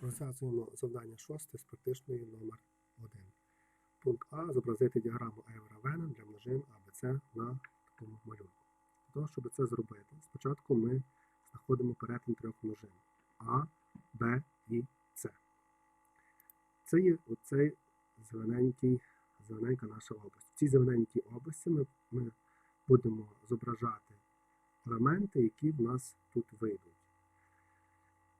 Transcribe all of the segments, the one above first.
Розв'язуємо завдання 6 з практичної номер 1. Пункт А. Зобразити діаграму Евера Вена для множин АБЦ на такому малюнку. Для того, щоб це зробити, спочатку ми знаходимо перетин трьох множин А, Б і С. Це є оцей зелененький, зелененька наша область. В цій зелененькій області ми, ми будемо зображати елементи, які в нас тут вийдуть.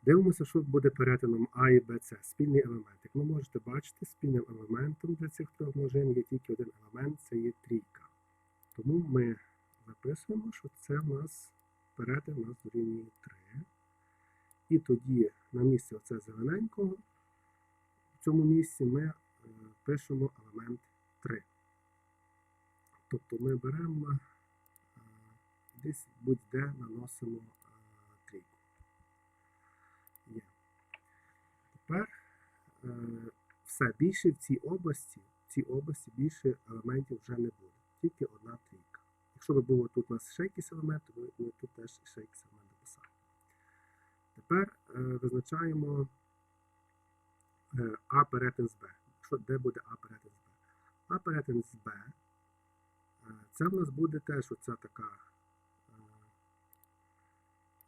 Дивимося, що буде перетином А і Б, С. Спільний елемент. Як ви можете бачити, спільним елементом для цих трьох множин є тільки один елемент це є трійка. Тому ми записуємо, що це в нас перетин у нас дорівнює 3. І тоді на місці оце зелененького, в цьому місці ми е, пишемо елемент 3. Тобто ми беремо е, десь будь-де наносимо е, трійку. Є. Тепер е, все більше в цій області, в цій області більше елементів вже не буде. Тільки одна трійка. Якщо би було тут у нас ще якийсь елемент, то ми, ми тут теж ще якийсь елемент дописали. Тепер е, визначаємо е, А перетин з Б. Що, де буде А перетин з Б? А перетин з Б. е, Це в нас буде теж оця така е,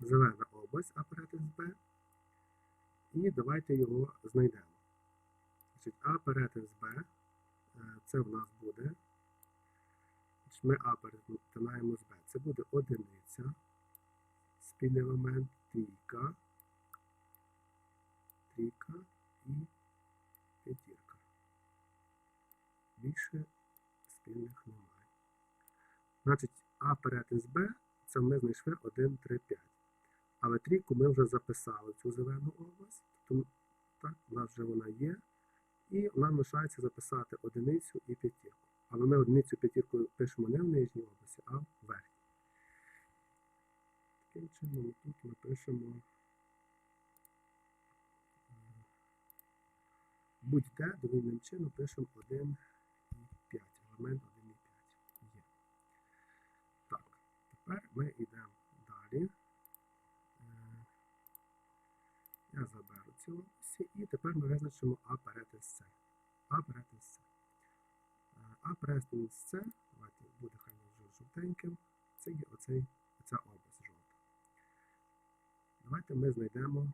зелена область А перетин з Б. І давайте його знайдемо. Значить, А перетин з Б. е, Це в нас буде. Ми А перетинаємо з Б. Це буде одиниця. Спільний елемент трійка. Трійка і п'ятірка. Більше спільних немає. Значить, А перетин з Б це ми знайшли 1, 3, 5. Але трійку ми вже записали цю зелену область. Тобто, так, у нас вже вона є. І нам лишається записати одиницю і п'ятірку. Але ми одиницю і п'ятірку пишемо не в нижній області, а в верхній. Таким чином тут ми пишемо е, будь-де довільним чином пишемо 1 і 5. Елемент 1 і 5 є. Так, тепер ми йдемо далі. Е, Я заберу ці і тепер ми визначимо А перетин С. А перетин С. А перетин С, давайте буде хай вже жовтеньким. Це є оцей, оця область жовта. Давайте ми знайдемо,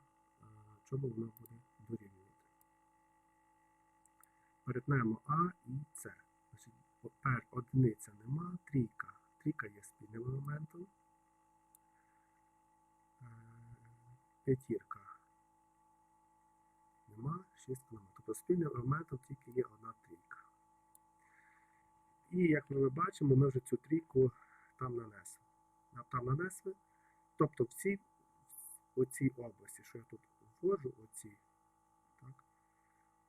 чому воно буде дорівнювати. Перетнемо А і С. Значить, тепер одиниця нема, трійка. Трійка є спільним елементом. П'ятірка нема, шістка нема. Тобто спільним елементом тільки є одна трійка. І як ми бачимо, ми вже цю трійку там нанесли. Там нанесли. Тобто в цій, в цій області, що я тут ввожу, оці, так,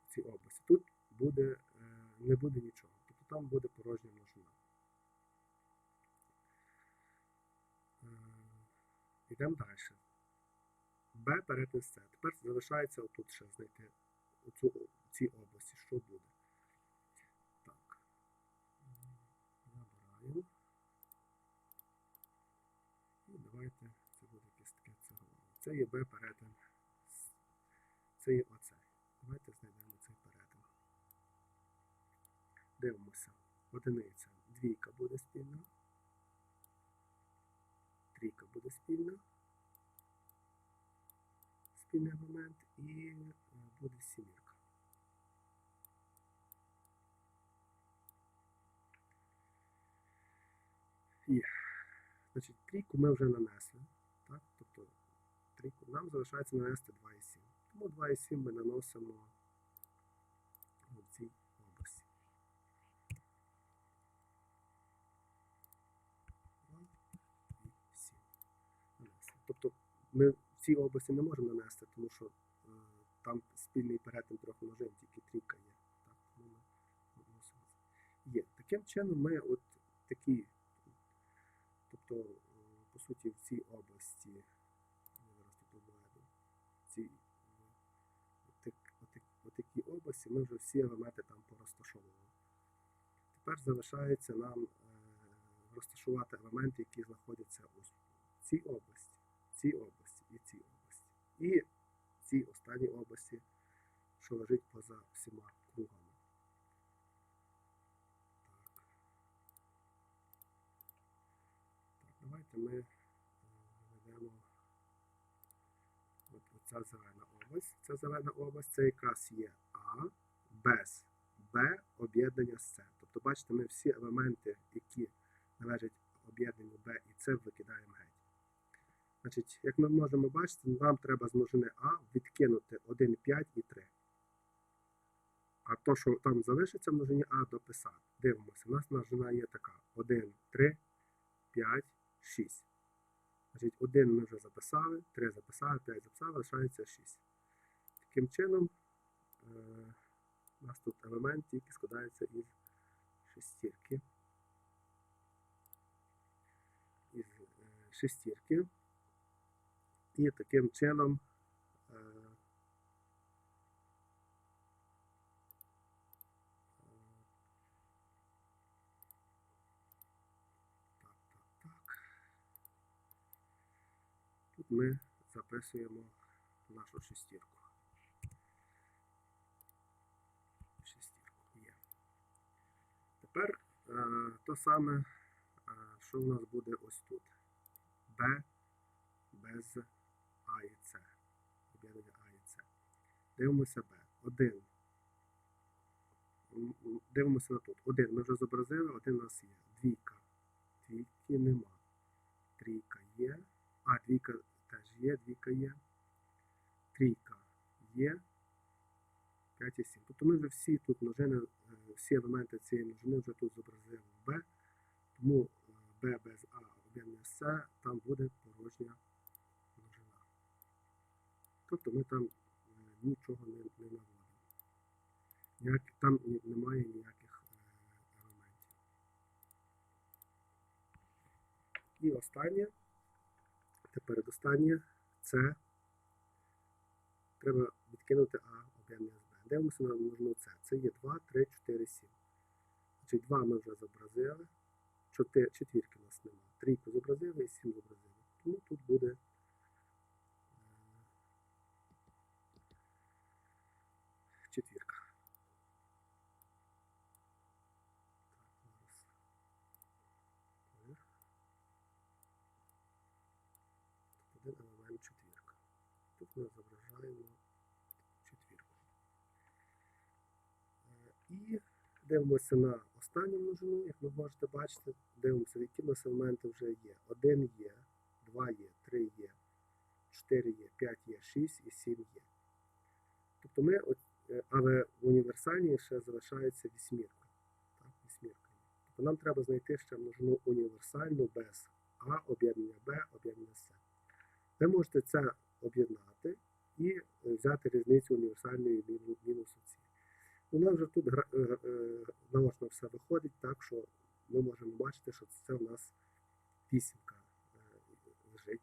в цій області, тут буде, е, не буде нічого. Тобто там буде порожня множина. Е, Йдемо далі. Б перетин С. Тепер залишається отут ще знайти оцю, цій області, що буде. Так. М, Забираємо. І давайте це буде якесь таке цеглове. Це є Б перетин. Це є оце. Давайте знайдемо цей перетин. Дивимося. Одиниця. Двійка буде спільна. Трійка буде спільна спільний елемент і е, буде сімірка. І, значить, трійку ми вже нанесли. Так? Тобто трійку нам залишається нанести 2,7. Тому 2,7 ми наносимо в цій області. 2 і 7. Нанесли. Тобто ми в цій області не можемо нанести, тому що е, там спільний перетин трьох множин, тільки трійка є. Так. Є. Таким чином ми от такі, тобто, е, по суті, в цій області, зараз тут обведу, в цій, отак- області ми вже всі елементи там порозташовували. Тепер залишається нам е, розташувати елементи, які знаходяться у цій області, цій області і цій області. І цій останній області, що лежить поза всіма кругами. Так. Так, давайте ми е, ведемо оця зелена область. Ця зелена область це якраз є А без Б об'єднання з С. Тобто, бачите, ми всі елементи, які належать об'єднанню Б і С, викидаємо. Значить, як ми можемо бачити, нам треба з множини А відкинути 1, 5 і 3. А то, що там залишиться в множині А, дописати. Дивимося, у нас множина є така: 1, 3, 5, 6. Значить, 1 ми вже записали, 3 записали, 5 записали, лишається 6. Таким чином, е, у нас тут елемент, який складається із шестірки. Із е, шестірки. І таким чином е. Тут ми записуємо нашу шестірку. Шестірку є. Тепер е, то саме, е, що у нас буде ось тут. Б без А і С. Об'єднання А і С. Дивимося Б. 1. Дивимося на тут. Один ми вже зобразили, один у нас є. Двійка. Двійки нема. Трійка є. А, двійка теж є, двійка є. Трійка є. 5 і 7. Тобто ми вже всі тут множини, е, всі елементи цієї множини вже тут зобразили в Б. Тому е, Б без А об'єднання С, там буде порожня. Тобто ми там е, нічого не, не наводимо. Ніяк, там немає ніяких елементів. І останнє, та передостаннє, це треба відкинути А об'єднання з Б. Дивимося на множину С. Це є 2, 3, 4, 7. Значить, 2 ми вже зобразили, 4, четвірки у нас немає. Трійку зобразили і 7 зобразили. Тому тут буде е, четвірка. Так, зараз. Колір. Тут один елемент четвірка. Тут ми зображаємо четвірку. Е, І дивимося на останню множину, як ви можете бачити, дивимося, які у нас елементи вже є. Один є, два є, три є, чотири є, п'ять є, шість і сім є. Тобто ми, е, але в універсальній ще залишається вісьмірка. Так, вісьмірка. Тобто нам треба знайти ще множину універсальну без А, об'єднання Б, об'єднання С. Ви можете це об'єднати і е, взяти різницю універсальної мінусу ці. У нас вже тут е, е, наочно все виходить, так що ми можемо бачити, що це у нас вісімка е, лежить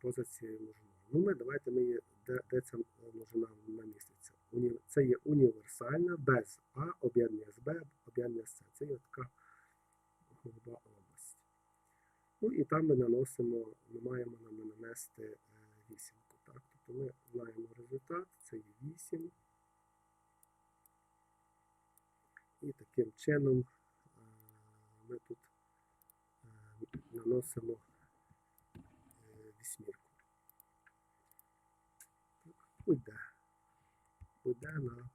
поза цією множиною. Ну, ми давайте ми де, де ця множина наміститься. Це є універсальна без А об'єднання з Б, об'єднання з С. Це є така голуба область. Ну і там ми наносимо, ми маємо нам нанести вісімку. Тобто ми знаємо результат, це є 8. І таким чином е, ми тут е, наносимо е, вісьмірку. Уйде. Уйде на.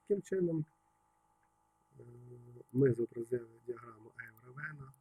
Таким чином ми зобразили діаграму Евровена.